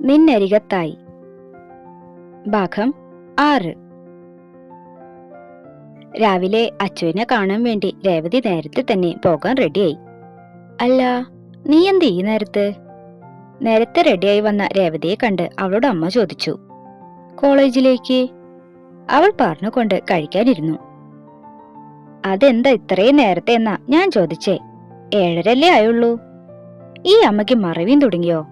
നിന്നരികത്തായി. ഭാഗം ആറ്. രാവിലെ അച്ചുവിനെ കാണാൻ വേണ്ടി രേവതി നേരത്തെ തന്നെ പോകാൻ റെഡിയായി. അല്ല നീ എന്ത് ഈ നേരത്ത്? നേരത്തെ റെഡിയായി വന്ന രേവതിയെ കണ്ട് അവളുടെ അമ്മ ചോദിച്ചു. കോളേജിലേക്ക്? അവൾ പറഞ്ഞുകൊണ്ട് കഴിക്കാനിരുന്നു. അതെന്താ ഇത്രയും നേരത്തെ എന്നാ ഞാൻ ചോദിച്ചേ? ഏഴരല്ലേ ആയുള്ളൂ. ഈ അമ്മയ്ക്ക് മറവിയും തുടങ്ങിയോ?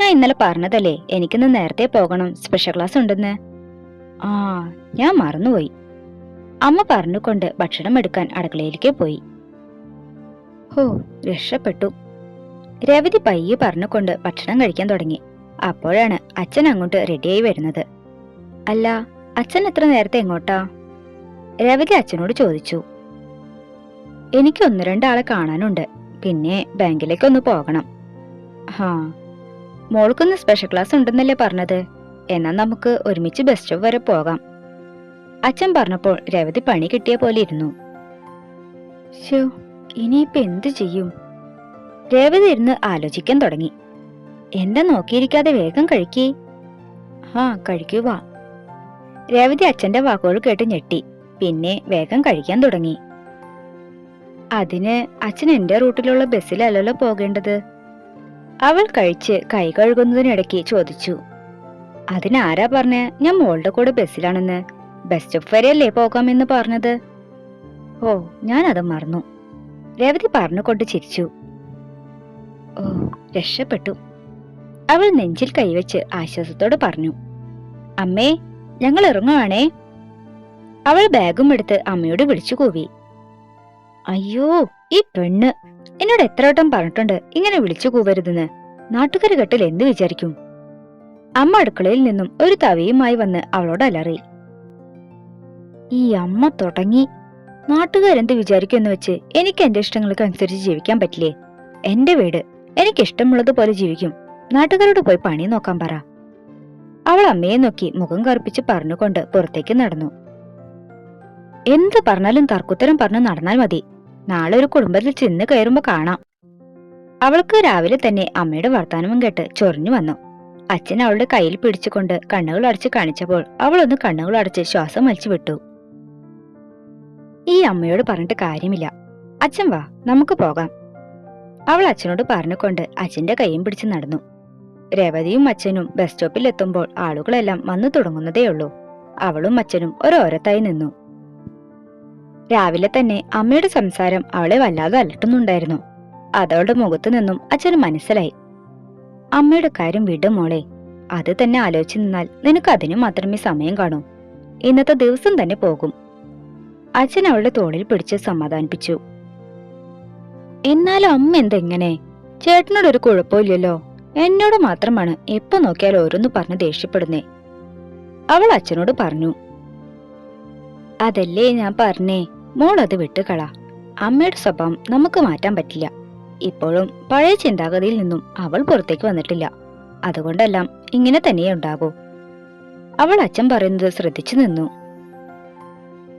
ഞാൻ ഇന്നലെ പറഞ്ഞതല്ലേ എനിക്കിന്ന് നേരത്തെ പോകണം സ്പെഷ്യൽ ക്ലാസ് ഉണ്ടെന്ന്. ആ ഞാൻ മറന്നുപോയി. അമ്മ പറഞ്ഞുകൊണ്ട് ഭക്ഷണം എടുക്കാൻ അടുക്കളയിലേക്ക് പോയി. ഹോ രക്ഷപ്പെട്ടു. രവതി പയ്യെ പറഞ്ഞുകൊണ്ട് ഭക്ഷണം കഴിക്കാൻ തുടങ്ങി. അപ്പോഴാണ് അച്ഛൻ അങ്ങോട്ട് റെഡിയായി വരുന്നത്. അല്ല അച്ഛൻ എത്ര നേരത്തെ എങ്ങോട്ടാ? രവതി അച്ഛനോട് ചോദിച്ചു. എനിക്ക് ഒന്ന് രണ്ടാളെ കാണാനുണ്ട്. പിന്നെ ബാങ്കിലേക്കൊന്ന് പോകണം. ഹാ മോൾക്കൊന്ന് സ്പെഷ്യൽ ക്ലാസ് ഉണ്ടെന്നല്ലേ പറഞ്ഞത്. എന്നാ നമുക്ക് ഒരുമിച്ച് ബസ് സ്റ്റോപ്പ് വരെ പോകാം. അച്ഛൻ പറഞ്ഞപ്പോൾ രവതി പണി കിട്ടിയ പോലെ ഇരുന്നു. ശോ ഇനിയിപ്പൊ എന്തു ചെയ്യും? രവതി ഇരുന്ന് ആലോചിക്കാൻ തുടങ്ങി. എന്താ നോക്കിയിരിക്കാതെ വേഗം കഴിക്കേ. ആ കഴിക്കുക രവതി അച്ഛന്റെ വാക്കുകൾ കേട്ട് ഞെട്ടി. പിന്നെ വേഗം കഴിക്കാൻ തുടങ്ങി. അതിന് അച്ഛൻ എന്റെ റൂട്ടിലുള്ള ബസ്സിലല്ലല്ലോ പോകേണ്ടത്? അവൾ കഴിച്ച് കൈ കഴുകുന്നതിനിടയ്ക്ക് ചോദിച്ചു അതിനാരാ പറഞ്ഞ? ഞാൻ മോളുടെ കൂടെ ബസ്സിലാണെന്ന്. ബസ് സ്റ്റോപ്പ് വരെയല്ലേ പോകാമെന്ന് പറഞ്ഞത്? ഓ ഞാനത് മറന്നു. രവതി പറഞ്ഞുകൊണ്ട് ചിരിച്ചു. ഓ രക്ഷപ്പെട്ടു. അവൾ നെഞ്ചിൽ കൈവച്ച് ആശ്വാസത്തോടെ പറഞ്ഞു അമ്മേ ഞങ്ങൾ ഇറങ്ങുവാണേ. അവൾ ബാഗും എടുത്ത് അമ്മയോട് വിളിച്ചു കൂവി അയ്യോ ഈ പെണ്ണ് എന്നോട് എത്ര വട്ടം പറഞ്ഞിട്ടുണ്ട് ഇങ്ങനെ വിളിച്ചു കൂവരുതെന്ന്? നാട്ടുകാർ കെട്ടിൽ എന്ത് വിചാരിക്കും? അമ്മ അടുക്കളയിൽ നിന്നും ഒരു തവിയുമായി വന്ന് അവളോട് അലറി. ഈ അമ്മ തുടങ്ങി. നാട്ടുകാരെന്ത് വിചാരിക്കുമെന്ന് വെച്ച് എനിക്ക് എന്റെ ഇഷ്ടങ്ങൾക്ക് അനുസരിച്ച് ജീവിക്കാൻ പറ്റില്ലേ? എന്റെ വീട് എനിക്ക് ഇഷ്ടമുള്ളതുപോലെ ജീവിക്കും. നാട്ടുകാരോട് പോയി പണി നോക്കാൻ പറ. അവൾ അമ്മയെ നോക്കി മുഖം കറുപ്പിച്ച് പറഞ്ഞുകൊണ്ട് പുറത്തേക്ക് നടന്നു. എന്ത് പറഞ്ഞാലും തർക്കുത്തരം പറഞ്ഞു നടന്നാൽ മതി. നാളെ ഒരു കുടുംബത്തിൽ ചെന്ന് കയറുമ്പോ കാണാം. അവൾക്ക് രാവിലെ തന്നെ അമ്മയുടെ വർത്താനവും കേട്ട് ചൊറിഞ്ഞു വന്നു. അച്ഛൻ അവളുടെ കയ്യിൽ പിടിച്ചുകൊണ്ട് കണ്ണുകൾ അടച്ച് കാണിച്ചപ്പോൾ അവൾ ഒന്ന് കണ്ണുകൾ അടച്ച് ശ്വാസം വലിച്ചു വിട്ടു. ഈ അമ്മയോട് പറഞ്ഞിട്ട് കാര്യമില്ല. അച്ഛൻ വാ നമുക്ക് പോകാം. അവൾ അച്ഛനോട് പറഞ്ഞുകൊണ്ട് അച്ഛന്റെ കൈയും പിടിച്ച് നടന്നു. രേവതിയും അച്ഛനും ബസ് സ്റ്റോപ്പിൽ എത്തുമ്പോൾ ആളുകളെല്ലാം വന്നു തുടങ്ങുന്നതേയുള്ളൂ. അവളും അച്ഛനും ഒരോരത്തായി നിന്നു. രാവിലെ തന്നെ അമ്മയുടെ സംസാരം അവളെ വല്ലാതെ അലട്ടുന്നുണ്ടായിരുന്നു. അതവളുടെ മുഖത്തു നിന്നും അച്ഛന് മനസ്സിലായി. അമ്മയുടെ കാര്യം വിട് മോളെ. അത് തന്നെ ആലോചിച്ച് നിന്നാൽ നിനക്ക് അതിനു മാത്രമേ സമയം കാണൂ. ഇന്നത്തെ ദിവസം തന്നെ പോകും. അച്ഛൻ അവളുടെ തോളിൽ പിടിച്ച് സമാധാനിപ്പിച്ചു. എന്നാലും അമ്മ എന്തെങ്ങനെ? ചേട്ടനോട് ഒരു കുഴപ്പമില്ലല്ലോ. എന്നോട് മാത്രമാണ് എപ്പോ നോക്കിയാൽ ഓരോന്ന് പറഞ്ഞ് ദേഷ്യപ്പെടുന്നേ. അവൾ അച്ഛനോട് പറഞ്ഞു. അതല്ലേ ഞാൻ പറഞ്ഞേ. മോൾ അത് വിട്ടുകള. അമ്മയുടെ സ്വഭാവം നമുക്ക് മാറ്റാൻ പറ്റില്ല. ഇപ്പോഴും പഴയ ചിന്താഗതിയിൽ നിന്നും അവൾ പുറത്തേക്ക് വന്നിട്ടില്ല. അതുകൊണ്ടെല്ലാം ഇങ്ങനെ തന്നെയേ ഉണ്ടാകൂ. അവൾ അച്ഛൻ പറയുന്നത് ശ്രദ്ധിച്ചു നിന്നു.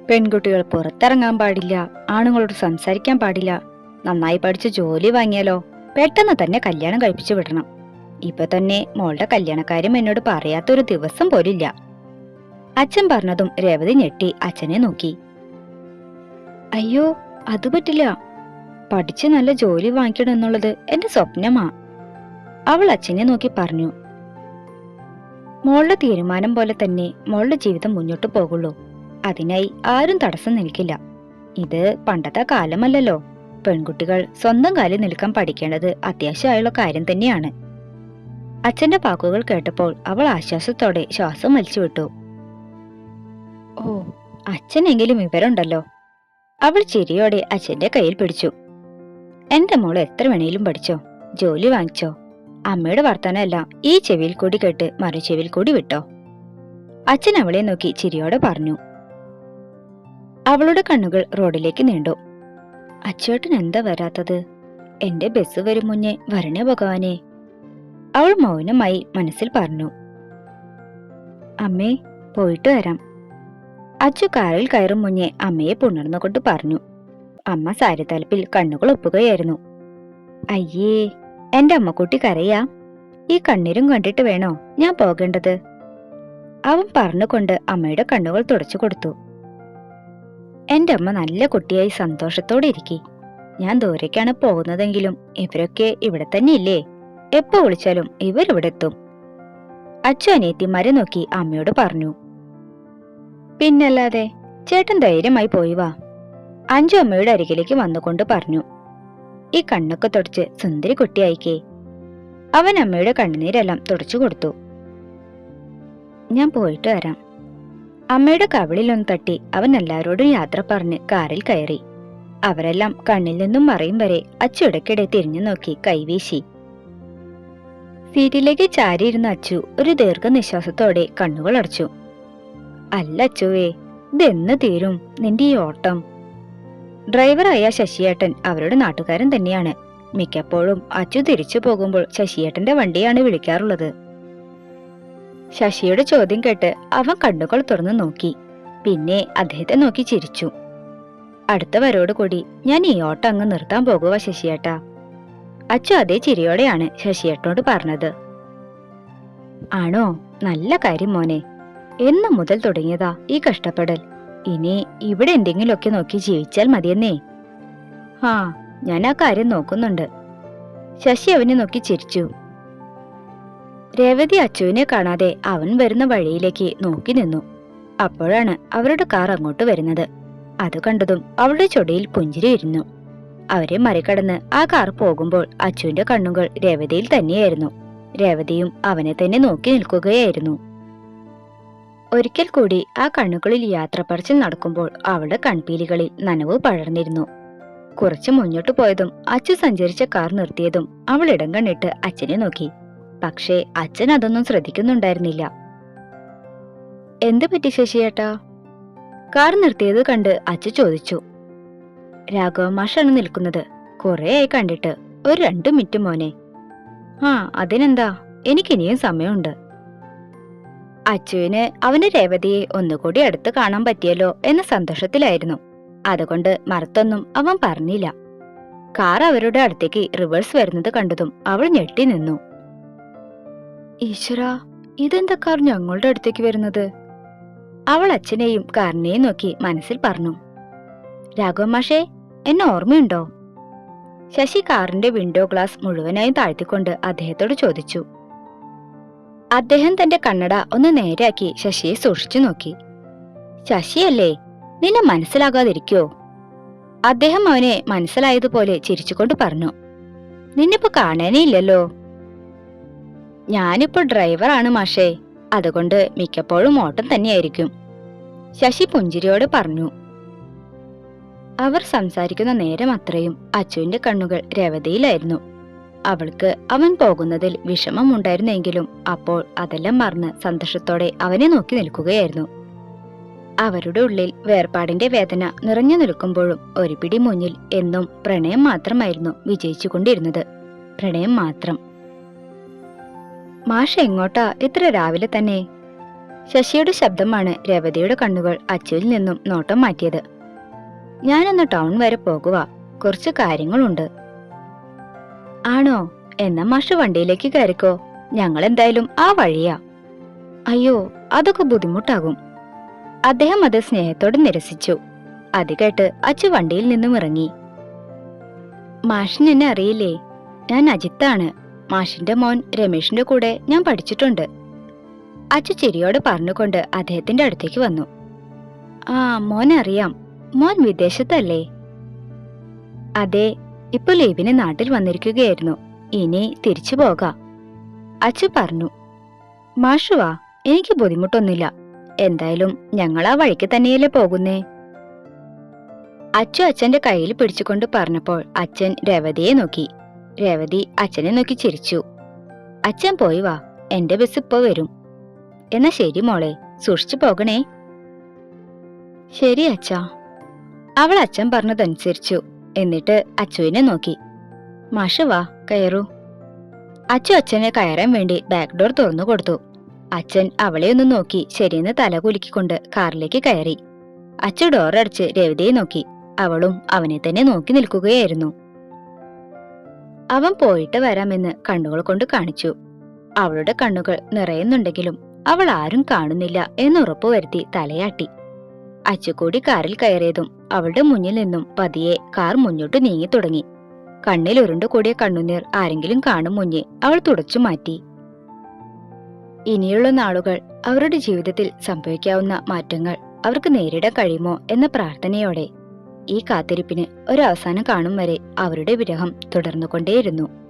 പെൺകുട്ടികൾ പുറത്തിറങ്ങാൻ പാടില്ല ആണുങ്ങളോട് സംസാരിക്കാൻ പാടില്ല നന്നായി പഠിച്ച് ജോലി വാങ്ങിയാലോ പെട്ടെന്ന് തന്നെ കല്യാണം കഴിപ്പിച്ചു വിടണം. ഇപ്പൊ തന്നെ മോളുടെ കല്യാണക്കാര്യം എന്നോട് പറയാത്തൊരു ദിവസം പോലില്ല. അച്ഛൻ പറഞ്ഞതും രേവതി ഞെട്ടി അച്ഛനെ നോക്കി. അയ്യോ അത് പറ്റില്ല. പഠിച്ച് നല്ല ജോലി വാങ്ങിക്കണം എന്നുള്ളത് എന്റെ സ്വപ്നമാ. അവൾ അച്ഛനെ നോക്കി പറഞ്ഞു. മോളുടെ തീരുമാനം പോലെ തന്നെ മോളുടെ ജീവിതം മുന്നോട്ട് പോകുള്ളൂ. അതിനായി ആരും തടസ്സം നിൽക്കില്ല. ഇത് പണ്ടത്തെ കാലമല്ലല്ലോ. പെൺകുട്ടികൾ സ്വന്തം കാലിൽ നിൽക്കാൻ പഠിക്കേണ്ടത് അത്യാവശ്യമായുള്ള കാര്യം തന്നെയാണ്. അച്ഛന്റെ വാക്കുകൾ കേട്ടപ്പോൾ അവൾ ആശ്വാസത്തോടെ ശ്വാസം വലിച്ചു വിട്ടു ഓ അച്ഛനെങ്കിലും വിവരമുണ്ടല്ലോ. അവൾ ചിരിയോടെ അച്ഛന്റെ കയ്യിൽ പിടിച്ചു. എന്റെ മോൾ എത്ര വേണേലും പഠിച്ചോ? ജോലി വാങ്ങിച്ചോ? അമ്മയുടെ വർത്തമാനമെല്ലാം ഈ ചെവിയിൽ കൂടി കേട്ട് മറു ചെവിയിൽ കൂടി വിട്ടോ? അച്ഛൻ അവളെ നോക്കി ചിരിയോടെ പറഞ്ഞു. അവളുടെ കണ്ണുകൾ റോഡിലേക്ക് നീണ്ടു. അച്ചേട്ടൻ എന്താ വരാത്തത്? എന്റെ ബസ് വരും മുന്നേ വരണേ ഭഗവാനെ. അവൾ മൗനമായി മനസ്സിൽ പറഞ്ഞു. അമ്മേ പോയിട്ട് വരാം. അച്ചു കാറിൽ കയറും മുന്നേ അമ്മയെ പുണർന്നുകൊണ്ട് പറഞ്ഞു. അമ്മ സാരിത്തലപ്പിൽ കണ്ണുകൾ ഒപ്പുകയായിരുന്നു. അയ്യേ എന്റെ അമ്മക്കുട്ടി കരയാ? ഈ കണ്ണീരും കണ്ടിട്ട് വേണോ ഞാൻ പോകേണ്ടത്? അവൻ പറഞ്ഞുകൊണ്ട് അമ്മയുടെ കണ്ണുകൾ തുടച്ചു കൊടുത്തു. എന്റെ അമ്മ നല്ല കുട്ടിയായി സന്തോഷത്തോടെ ഇരിക്കി. ഞാൻ ദൂരേക്കാണ് പോകുന്നതെങ്കിലും ഇവരൊക്കെ ഇവിടെ തന്നെ ഇല്ലേ എപ്പോ വിളിച്ചാലും ഇവരിവിടെ എത്തും. അച്ഛൻ അനിയത്തിമാരെ നോക്കി അമ്മയോട് പറഞ്ഞു. പിന്നല്ലാതെ ചേട്ടൻ ധൈര്യമായി പോയി വാ. അഞ്ചു അമ്മയുടെ അരികിലേക്ക് വന്നുകൊണ്ട് പറഞ്ഞു. ഈ കണ്ണൊക്കെ തുടച്ച് സുന്ദരി കുട്ടിയായിക്കേ. അവൻ അമ്മയുടെ കണ്ണുനീരെല്ലാം തുടച്ചു കൊടുത്തു. ഞാൻ പോയിട്ട് വരാം. അമ്മയുടെ കവിളിലൊന്ന് തട്ടി അവൻ എല്ലാവരോടും യാത്ര പറഞ്ഞ് കാറിൽ കയറി. അവരെല്ലാം കണ്ണിൽ നിന്നും മറയും വരെ അച്ചു ഇടയ്ക്കിടെ തിരിഞ്ഞു നോക്കി കൈവീശി. സീറ്റിലേക്ക് ചാരിയിരുന്ന അച്ചു ഒരു ദീർഘനിശ്വാസത്തോടെ കണ്ണുകൾ അടച്ചു. അല്ല അച്ചുവേ ഇതെന്ന് തീരും നിന്റെ ഈ ഓട്ടം. ഡ്രൈവറായ ശശിയേട്ടൻ അവരുടെ നാട്ടുകാരൻ തന്നെയാണ്. മിക്കപ്പോഴും അച്ചു തിരിച്ചു പോകുമ്പോൾ ശശിയേട്ടന്റെ വണ്ടിയാണ് വിളിക്കാറുള്ളത്. ശശിയുടെ ചോദ്യം കേട്ട് അവൻ കണ്ണുകൾ തുറന്നു നോക്കി. പിന്നെ അദ്ദേഹത്തെ നോക്കി ചിരിച്ചു. അടുത്ത വരോട് കൂടി ഞാൻ ഈ ഓട്ടം അങ്ങ് നിർത്താൻ പോകുക ശശിയേട്ടാ. അച്ചു അതേ ചിരിയോടെയാണ് ശശിയേട്ടനോട് പറഞ്ഞത്. ആണോ? നല്ല കാര്യം മോനെ. എന്ന് മുതൽ തുടങ്ങിയതാ ഈ കഷ്ടപ്പെടൽ. ഇനി ഇവിടെ എന്തെങ്കിലുമൊക്കെ നോക്കി ജീവിച്ചാൽ മതിയെന്നേ. ആ ഞാൻ ആ കാര്യം നോക്കുന്നുണ്ട്. ശശി അവനെ നോക്കി ചിരിച്ചു. രേവതി അച്ചുവിനെ കാണാതെ അവൻ വരുന്ന വഴിയിലേക്ക് നോക്കി നിന്നു. അപ്പോഴാണ് അവരുടെ കാർ അങ്ങോട്ട് വരുന്നത്. അത് കണ്ടതും അവളുടെ ചൊടിയിൽ പുഞ്ചിരി ഇരുന്നു. അവരെ മറികടന്ന് ആ കാർ പോകുമ്പോൾ അച്ചുവിന്റെ കണ്ണുകൾ രേവതിയിൽ തന്നെയായിരുന്നു. രേവതിയും അവനെ തന്നെ നോക്കി നിൽക്കുകയായിരുന്നു. ഒരിക്കൽ കൂടി ആ കണ്ണുകളിൽ യാത്ര പറച്ചിൽ നടക്കുമ്പോൾ അവളുടെ കൺപീലികളിൽ നനവ് പടർന്നിരുന്നു. കുറച്ച് മുന്നോട്ട് പോയതും അച്ഛൻ സഞ്ചരിച്ച കാർ നിർത്തിയതും അവൾ ഇടം കണ്ണിട്ട് അച്ഛനെ നോക്കി. പക്ഷേ അച്ഛൻ അതൊന്നും ശ്രദ്ധിക്കുന്നുണ്ടായിരുന്നില്ല. എന്ത് പറ്റി ശശിയേട്ടാ കാർ നിർത്തിയത് കണ്ട് അച്ഛൻ ചോദിച്ചു. രാഘവ മാഷാണ് നിൽക്കുന്നത്. കുറേയായി കണ്ടിട്ട്. ഒരു രണ്ടു മിനിറ്റ് മോനെ. ആ അതിനെന്താ? എനിക്കിനിയും സമയമുണ്ട്. അച്ചുവിന് അവന്റെ രേവതിയെ ഒന്നുകൂടി അടുത്ത് കാണാൻ പറ്റിയല്ലോ എന്ന സന്തോഷത്തിലായിരുന്നു. അതുകൊണ്ട് മറുത്തൊന്നും അവൻ പറഞ്ഞില്ല. കാർ അവരുടെ അടുത്തേക്ക് റിവേഴ്സ് വരുന്നത് കണ്ടതും അവൾ ഞെട്ടി നിന്നു. ഈശ്വര ഇതെന്താ കാർ ഞങ്ങളുടെ അടുത്തേക്ക് വരുന്നത്? അവൾ അച്ഛനെയും കാറിനെയും നോക്കി മനസ്സിൽ പറഞ്ഞു. രാഘവ മാഷേ എന്നെ ഓർമ്മയുണ്ടോ? ശശി കാറിന്റെ വിൻഡോ ഗ്ലാസ് മുഴുവനായും താഴ്ത്തിക്കൊണ്ട് അദ്ദേഹത്തോട് ചോദിച്ചു. അദ്ദേഹം തന്റെ കണ്ണട ഒന്ന് നേരാക്കി ശശിയെ സൂക്ഷിച്ചു നോക്കി. ശശിയല്ലേ നിന്നെ മനസ്സിലാകാതിരിക്കോ? അദ്ദേഹം അവനെ മനസ്സിലായതുപോലെ ചിരിച്ചുകൊണ്ട് പറഞ്ഞു. നിന്നിപ്പോ കാണാനേ ഇല്ലല്ലോ ഞാനിപ്പോ ഡ്രൈവറാണ് മാഷേ അതുകൊണ്ട് മിക്കപ്പോഴും ഓട്ടം തന്നെയായിരിക്കും. ശശി പുഞ്ചിരിയോട് പറഞ്ഞു. അവർ സംസാരിക്കുന്ന നേരം അത്രയും അച്ചുവിന്റെ കണ്ണുകൾ രവതിയിലായിരുന്നു. അവൾക്ക് അവൻ പോകുന്നതിൽ വിഷമമുണ്ടായിരുന്നെങ്കിലും അപ്പോൾ അതെല്ലാം മറന്ന് സന്തോഷത്തോടെ അവനെ നോക്കി നിൽക്കുകയായിരുന്നു. അവരുടെ ഉള്ളിൽ വേർപാടിന്റെ വേദന നിറഞ്ഞു നിൽക്കുമ്പോഴും ഒരു പിടി മുന്നിൽ എന്നും പ്രണയം മാത്രമായിരുന്നു വിജയിച്ചുകൊണ്ടിരുന്നത് പ്രണയം മാത്രം. മാഷ എങ്ങോട്ടാ? ഇത്ര രാവിലെ തന്നെ? ശശിയുടെ ശബ്ദമാണ് രേവതിയുടെ കണ്ണുകൾ അച്ചുവിൽ നിന്നും നോട്ടം മാറ്റിയത്. ഞാനൊന്ന് ടൗൺ വരെ പോകുക കുറച്ച് കാര്യങ്ങളുണ്ട്. ആണോ? എന്നാ മാഷ് വണ്ടിയിലേക്ക് കയറിക്കോ. ഞങ്ങൾ എന്തായാലും ആ വഴിയാ. അയ്യോ അതൊക്കെ ബുദ്ധിമുട്ടാകും. അദ്ദേഹം അത് സ്നേഹത്തോടെ നിരസിച്ചു. അത് കേട്ട് അച്ചു വണ്ടിയിൽ നിന്നും ഇറങ്ങി. മാഷിന് എന്നെ അറിയില്ലേ? ഞാൻ അജിത്താണ്. മാഷിന്റെ മോൻ രമേഷിന്റെ കൂടെ ഞാൻ പഠിച്ചിട്ടുണ്ട്. അച്ചു ചിരിയോട് പറഞ്ഞുകൊണ്ട് അദ്ദേഹത്തിന്റെ അടുത്തേക്ക് വന്നു. ആ മോനെ അറിയാം മോൻ വിദേശത്തല്ലേ? അതെ ഇപ്പൊ ലീവിന് നാട്ടിൽ വന്നിരിക്കുകയായിരുന്നു. ഇനി തിരിച്ചു പോകാം. അച്ചു പറഞ്ഞു മാഷുവാ എനിക്ക് ബുദ്ധിമുട്ടൊന്നുമില്ല. എന്തായാലും ഞങ്ങൾ ആ വഴിക്ക് തന്നെയല്ലേ പോകുന്നേ? അച്ചു അച്ഛന്റെ കയ്യിൽ പിടിച്ചുകൊണ്ട് പറഞ്ഞപ്പോൾ അച്ഛൻ രേവതിയെ നോക്കി. രേവതി അച്ഛനെ നോക്കി ചിരിച്ചു. അച്ഛൻ പോയി വാ എന്റെ ബസ് ഇപ്പൊ വരും. എന്നാ ശരി മോളെ സൂക്ഷിച്ചു പോകണേ. ശരി അച്ഛാ. അവൾ അച്ഛൻ പറഞ്ഞതനുസരിച്ചു. എന്നിട്ട് അച്ചുവിനെ നോക്കി. മാഷ് വാ കയറൂ. അച്ചു അച്ഛനെ കയറാൻ വേണ്ടി ബാക്ക് ഡോർ തുറന്നു കൊടുത്തു. അച്ഛൻ അവളെ ഒന്ന് നോക്കി ശരിയെന്ന് തല കുലുക്കിക്കൊണ്ട് കാറിലേക്ക് കയറി. അച്ചു ഡോർ അടച്ച് രവിതയെ നോക്കി. അവളും അവനെ തന്നെ നോക്കി നിൽക്കുകയായിരുന്നു. അവൻ പോയിട്ട് വരാമെന്ന് കണ്ണുകൾ കൊണ്ട് കാണിച്ചു. അവളുടെ കണ്ണുകൾ നിറയുന്നുണ്ടെങ്കിലും അവൾ ആരും കാണുന്നില്ല എന്നുറപ്പുവരുത്തി തലയാട്ടി. അച്ചുകൂടി കാറിൽ കയറിയതും അവളുടെ മുന്നിൽ നിന്നും പതിയെ കാർ മുന്നോട്ട് നീങ്ങി തുടങ്ങി. കണ്ണിൽ ഉരുണ്ടു കൂടിയ കണ്ണുനീർ ആരെങ്കിലും കാണും മുന്നേ അവൾ തുടച്ചു മാറ്റി. ഇനിയുള്ള നാളുകൾ അവരുടെ ജീവിതത്തിൽ സംഭവിക്കാവുന്ന മാറ്റങ്ങൾ അവർക്ക് നേരിടാൻ കഴിയുമോ എന്ന പ്രാർത്ഥനയോടെ ഈ കാത്തിരിപ്പിന് ഒരു അവസാനം കാണും വരെ അവരുടെ വിരഹം തുടർന്നുകൊണ്ടേയിരുന്നു.